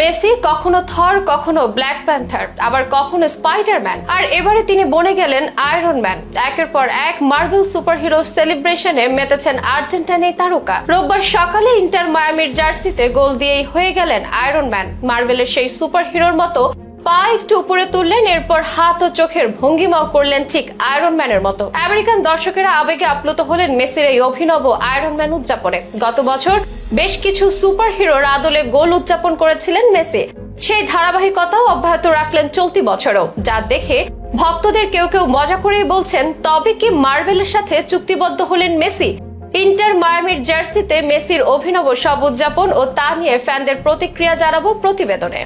Messi, কখনো থর, কখনো black panther, আবার কখনো স্পাইডারম্যান। আর এবারে তিনি বনে গেলেন আয়রন ম্যান। একের পর এক মার্বেল সুপারহিরো সেলিব্রেশনে মেতেছেন আর্জেন্টাইন এই তারকা। রোববার সকালে ইন্টার মায়ামির জার্সিতে গোল দিয়েই হয়ে গেলেন আয়রন ম্যান। মার্বেলের সেই সুপারহিরোর মতো পা একটু উপরে তুললেন, এরপর হাত ও চোখের ভঙ্গিমাও করলেন ঠিক আয়রন ম্যানের মতো। আমেরিকান দর্শকেরা আবেগে আপ্লুত হলেন মেসির এই অভিনব আয়রন ম্যান উদযাপনে। গত বছর বেশ কিছু সুপারহিরোর আদলে গোল উদযাপন করেছিলেন মেসি। সেই ধারাবাহিকতাও অব্যাহত রাখলেন চলতি বছরও, যা দেখে ভক্তদের কেউ কেউ মজা করেই বলছেন, তবে কি মার্বেলের সাথে চুক্তিবদ্ধ হলেন মেসি? ইন্টার মায়ামির জার্সিতে মেসির অভিনব সব উদযাপন ও তা নিয়ে ফ্যানদের প্রতিক্রিয়া জানাব প্রতিবেদনে।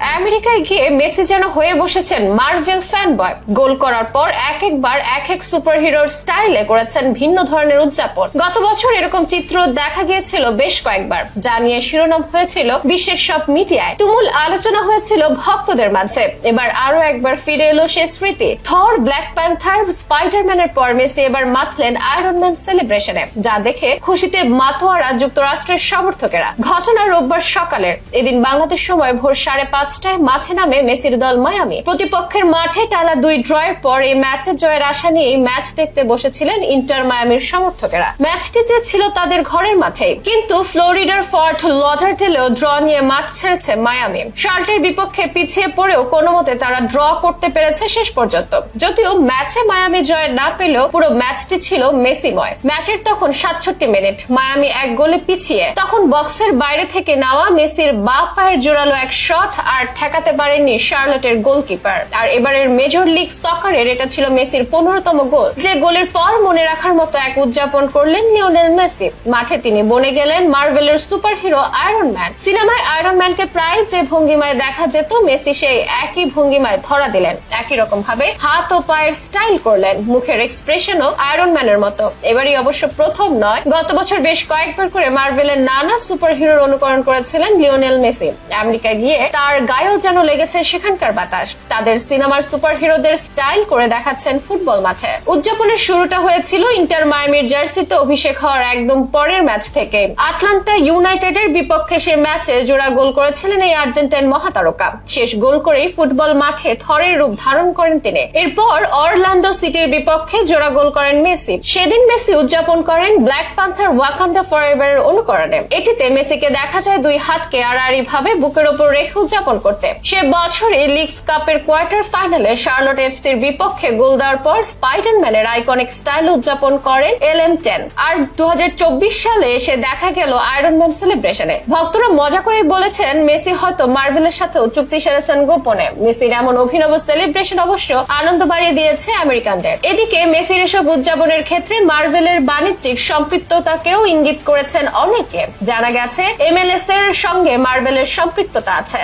আমেরিকায় গিয়ে মেসি যেন হয়ে বসেছেন মার্ভেল ফ্যান বয় গোল করার পর এক একবার এক এক সুপারহিরোর স্টাইলে করেছেন ভিন্ন ধরনের উদযাপন। গত বছর এরকম চিত্র দেখা গিয়েছিল বেশ কয়েকবার, যা নিয়ে শিরোনাম হয়েছিল বিশ্বের সব মিডিয়ায়। তুমুল আলোচনা হয়েছিল ভক্তদের মাঝে। এবার আরও একবার ফিরে এলো সে স্মৃতি। থর, ব্ল্যাক প্যান্থার, স্পাইডারম্যানের পর মেসি এবার মাতলেন আয়রন ম্যান সেলিব্রেশনে, যা দেখে খুশিতে মাতোয়ারা যুক্তরাষ্ট্রের সমর্থকেরা। ঘটনা রোববার সকালের। এদিন বাংলাদেশ সময় ভোর সাড়ে পাঁচটায় মাঠে নামে মেসির দল মায়ামি। প্রতিপক্ষের মাঠে টানা দুই ড্রয়ের পর এই ম্যাচে জয়ের আশা নিয়ে ম্যাচ দেখতে বসেছিলেন ইন্টার মায়ামির সমর্থকেরা। ম্যাচটি যে ছিল তাদের ঘরের মাঠে কিন্তু ফ্লোরিডার ফর্ট লডারডেলেও ড্র নিয়ে মাঠ ছেড়েছে মায়ামি। শার্টের বিপক্ষে পিছিয়ে পড়েও কোনো মতে তারা ড্র করতে পেরেছে শেষ পর্যন্ত। যদিও ম্যাচে মায়ামি জয় না পেলেও পুরো ম্যাচটি ছিল মেসিময়। ম্যাচের তখন সাতষট্টি মিনিট, মায়ামি এক গোলে পিছিয়ে। তখন বক্সের বাইরে থেকে নেওয়া মেসির বা পায়ের জোরালো এক শট আর ঠেকাতে পারেননি শার্লটের গোলকিপার। আর এবারের মেজর লিগ সকারের এটা ছিল মেসির পনেরোতম গোল। যে গোলের পর মনে রাখার মতো এক উদযাপন করলেন লিওনেল মেসি। মাঠে তিনি বনে গেলেন মার্বেলের সুপারহিরো আয়রন ম্যান। সিনেমায় আয়রন ম্যানকে প্রায় যে ভঙ্গিমায় দেখা যেত, মেসি সেই একই ভঙ্গিমায় ধরা দিলেন। একই রকম ভাবে হাত ও পায়ের স্টাইল করলেন, মুখের এক্সপ্রেশনও আয়রন ম্যানের মতো। এবারই অবশ্য প্রথম নয়। গত বছর বেশ কয়েকবার করে মার্বেলের নানা সুপারহিরোর অনুকরণ করেছিলেন লিওনেল মেসি। আমেরিকায় গিয়ে তার গায়েও যেন লেগেছে সেখানকার বাতাস। তাদের সিনেমার সুপারহিরোদের স্টাইল করে দেখাচ্ছেন ফুটবল মাঠে। উদযাপনের শুরুটা হয়েছিল ইন্টার মায়ামির জার্সিতে অভিষেক হওয়ার একদম পরের ম্যাচ থেকে। আটলান্টা ইউনাইটেডের বিপক্ষে সে ম্যাচে জোড়া গোল করেছিলেন এই আর্জেন্টাইন মহাতারকা। শেষ গোল করেই ফুটবল মাঠে থরের রূপ ধারণ করেন তিনি। এরপর অরল্যান্ডো সিটির বিপক্ষে জোড়া গোল করেন মেসি। সেদিন মেসি উদযাপন করেন ব্ল্যাক পান্থার ওয়াকান্ডা ফরএভারের অনুকরণে। এটিতে মেসিকে দেখা যায় দুই হাতকে আড়াআড়ি ভাবে বুকের ওপর রেখে উদযাপন করতে। সে বছরে লিগস কাপের কোয়ার্টার ফাইনালে শার্লট এফসির বিপক্ষে গোল দেওয়ার পর স্পাইডারম্যানের আইকনিক স্টাইল উদযাপন করেন এল এম টেন। আর দু সালে এসে দেখা গেল আয়রন ম্যান সেলিব্রেশনে। ভক্তরা মজা করে বলেছেন, মেসি হয়তো মার্বেলের সাথেও চুক্তি সেরেছেন গোপনে। মেসির এমন অভিনব সেলিব্রেশন অবশ্য আনন্দ বাড়িয়ে দিয়েছে আমেরিকানদের। এদিকে মেসির এসব উদযাপনের ক্ষেত্রে মার্বেলের বাণিজ্যিক সম্পৃক্ততাকেও ইঙ্গিত করেছেন অনেকে। জানা গেছে এমএলএস এর সঙ্গে মার্বেলের সম্পৃক্ততা আছে।